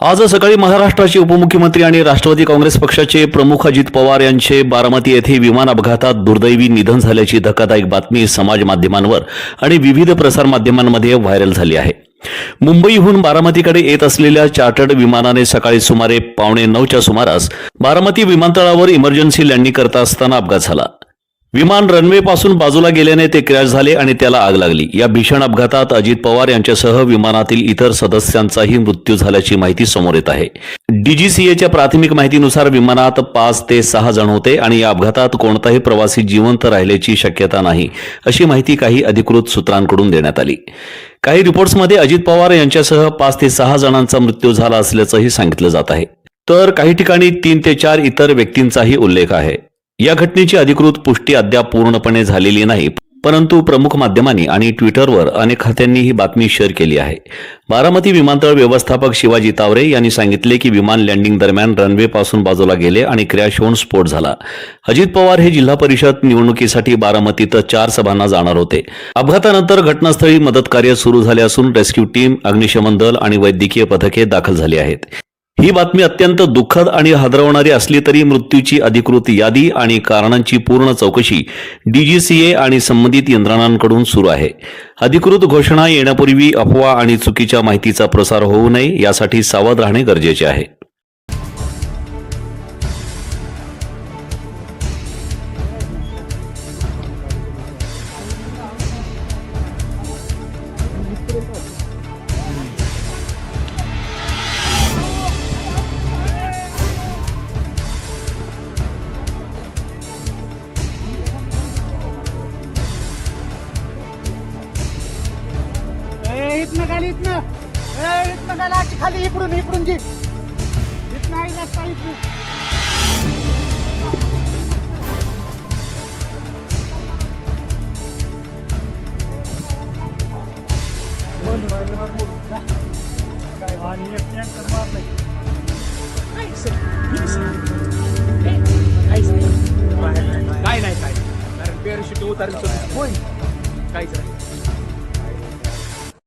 आज सकाळी महाराष्ट्राचे उपमुख्यमंत्री आणि राष्ट्रवादी काँग्रेस पक्षाचे प्रमुख अजित पवार यांचे बारामती येथे विमान अपघातात दुर्दैवी निधन झाल्याची धक्कादायक बातमी समाज माध्यमांवर आणि विविध प्रसारमाध्यमांमध्ये व्हायरल झाली आहे. मुंबईहून बारामतीकडे येत असलेल्या चार्टर्ड विमानाने सकाळी सुमारे पावणे नऊच्या सुमारास बारामती विमानतळावर इमर्जन्सी लँडिंग करता असताना अपघात झाला. विमान रनवे पासून बाजूला गेल्याने ते क्रॅश झाले आणि त्याला आग लागली. या भीषण अपघातात अजित पवार यांच्यासह विमानातील इतर सदस्यांचाही मृत्यू झाल्याची माहिती समोर येत आहे. डीजीसीएच्या प्राथमिक माहितीनुसार विमानात पाच ते सहा जण होते आणि या अपघातात कोणताही प्रवासी जिवंत राहिल्याची शक्यता नाही अशी माहिती काही अधिकृत सूत्रांकडून देण्यात आली. काही रिपोर्ट्समध्ये अजित पवार यांच्यासह पाच ते सहा जणांचा मृत्यू झाला असल्याचंही सांगितलं जात आहे. तर काही ठिकाणी तीन ते चार इतर व्यक्तींचाही उल्लेख आहे. या घटनेची अधिकृत पुष्टी अद्याप पूर्णपणे झालेली नाही परंतु प्रमुख माध्यमांनी आणि ट्विटरवर अनेक खात्यांनी ही बातमी शेअर केली आहे. बारामती विमानतळ व्यवस्थापक शिवाजी तावरे यांनी सांगितले की विमान लँडिंग दरम्यान रनवे पासून बाजूला गेले आणि क्रॅश होऊन स्फोट झाला. अजित पवार हे जिल्हा परिषद निवडणुकीसाठी बारामतीत चार सभांना जाणार होते. अपघातानंतर घटनास्थळी मदत कार्य सुरू झाले असून रेस्क्यू टीम अग्निशमन दल आणि वैद्यकीय पथके दाखल झाली आहेत. ही बातमी अत्यंत दुःखद आणि हादरवणारी असली तरी मृत्यूची अधिकृत यादी आणि कारणांची पूर्ण चौकशी डीजीसीए आणि संबंधित यंत्रणांकडून सुरू आहे. अधिकृत घोषणा येण्यापूर्वी अफवा आणि चुकीच्या माहितीचा प्रसार होऊ नये यासाठी सावध राहणे गरजेचे आहे. इथनं खाली इथनं इथनं खाली खाली इकडून इकडून जी इथनं आई रस्ता इथून आणि एक टँकर मारलाय. काय नाही. काय कारण पॅराशूट उतारलं काहीच नाही